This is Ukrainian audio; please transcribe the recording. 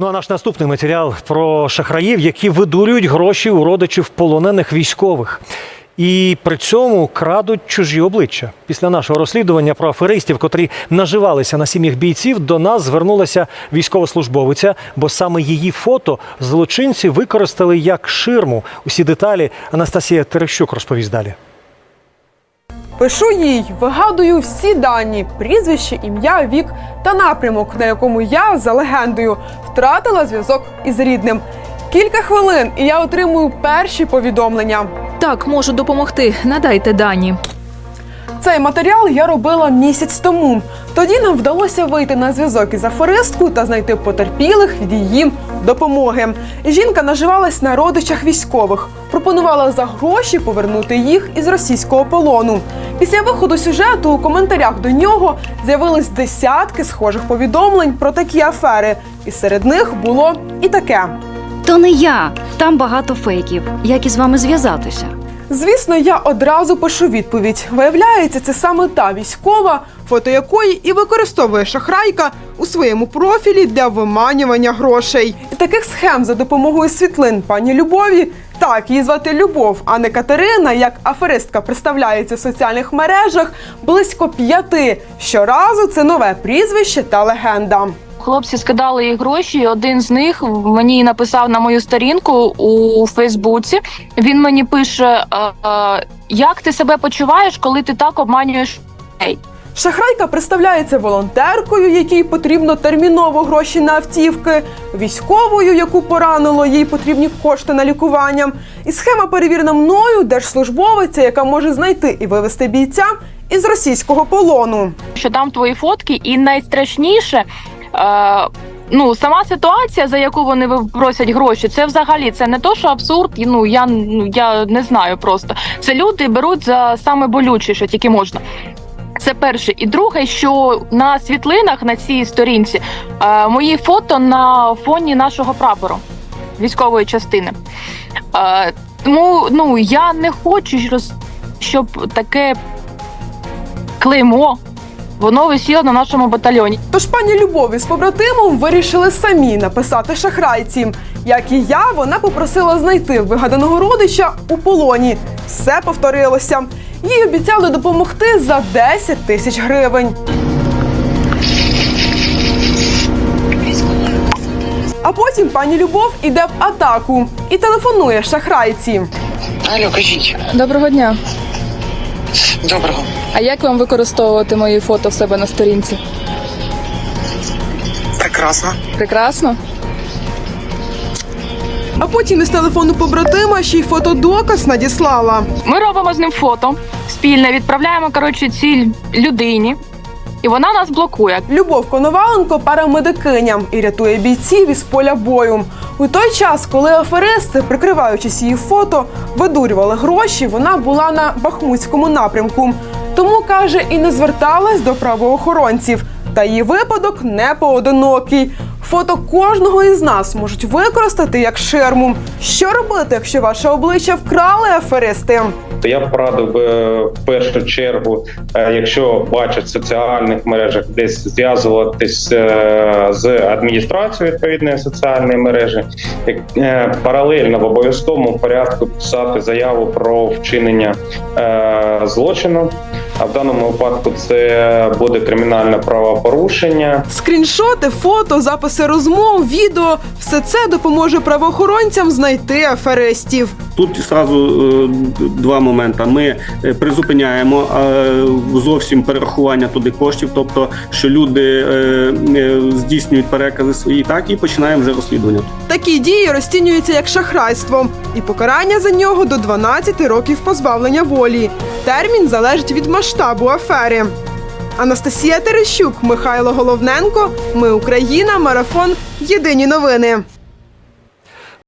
Ну а наш наступний матеріал про шахраїв, які видурюють гроші у родичів полонених військових. І при цьому крадуть чужі обличчя. Після нашого розслідування про аферистів, котрі наживалися на сім'ях бійців, до нас звернулася військовослужбовиця, бо саме її фото злочинці використали як ширму. Усі деталі Анастасія Терещук розповість далі. Пишу їй, вигадую всі дані: прізвище, ім'я, вік та напрямок, на якому я за легендою втратила зв'язок із рідним. Кілька хвилин, і я отримую перші повідомлення. Так, можу допомогти. Надайте дані. Цей матеріал я робила місяць тому. Тоді нам вдалося вийти на зв'язок із аферисткою та знайти потерпілих від її допомоги. Жінка наживалась на родичах військових, пропонувала за гроші повернути їх із російського полону. Після виходу сюжету у коментарях до нього з'явились десятки схожих повідомлень про такі афери, і серед них було і таке. То не я. Там багато фейків. Як із вами зв'язатися? Звісно, я одразу пишу відповідь. Виявляється, це саме та військова, фото якої і використовує шахрайка у своєму профілі для виманювання грошей. І таких схем за допомогою світлин пані Любові. Так, її звати Любов, а не Катерина, як аферистка представляється в соціальних мережах, близько п'яти. Щоразу це нове прізвище та легенда. Хлопці скидали їй гроші. і Один з них мені написав на мою сторінку у Фейсбуці. Він мені пише: як ти себе почуваєш, коли ти так обманюєш людей? Шахрайка представляється волонтеркою, якій потрібно терміново гроші на автівки, військовою, яку поранило, їй потрібні кошти на лікування. І схема перевірена мною, держслужбовиця, яка може знайти і вивести бійця із російського полону. Що там твої фотки, і найстрашніше. Е, Ну, сама ситуація, за яку вони просять гроші, це взагалі це не то, що абсурд. Ну я ну я не знаю просто. Це люди беруть за саме болюче, що тільки можна. Це перше. І друге, що на світлинах на цій сторінці е, мої фото на фоні нашого прапору військової частини. Е, тому ну я не хочу, щоб таке клеймо воно висіло на нашому батальйоні. Тож пані Любові з побратимом вирішили самі написати шахрайці. Як і я, вона попросила знайти вигаданого родича у полоні. Все повторилося. Їй обіцяли допомогти за 10 тисяч гривень. А потім пані Любов іде в атаку і телефонує шахрайці. Алло, кажіть. Доброго дня. Доброго. А як вам використовувати мої фото в себе на сторінці? Прекрасно. Прекрасно. А потім із телефону побратима ще й фотодоказ надіслала. Ми робимо з ним фото спільне, відправляємо коротше цій людині, і вона нас блокує. Любов Коноваленко парамедикиня і рятує бійців із поля бою. У той час, коли аферисти, прикриваючись її фото, видурювали гроші, вона була на Бахмутському напрямку. Тому каже, і не зверталась до правоохоронців. Та її випадок не поодинокий. Фото кожного із нас можуть використати як ширму. Що робити, якщо ваше обличчя вкрали аферисти? Я б порадив е, в першу чергу, е, якщо бачать в соціальних мережах десь зв'язуватись е, з адміністрацією відповідної соціальної мережі, паралельно в обов'язковому порядку писати заяву про вчинення злочину. А в даному випадку це буде кримінальне правопорушення. Скріншоти, фото, записи розмов, відео все це допоможе правоохоронцям знайти аферистів. Тут зразу е, два моменти. Ми е, призупиняємо е, зовсім перерахування туди коштів, тобто що люди здійснюють перекази свої, так і починаємо вже розслідування. Такі дії розцінюються як шахрайство, і покарання за нього до 12 років позбавлення волі. Термін залежить від масштабу афери. Анастасія Терещук, Михайло Головненко. Ми Україна. Марафон. Єдині новини.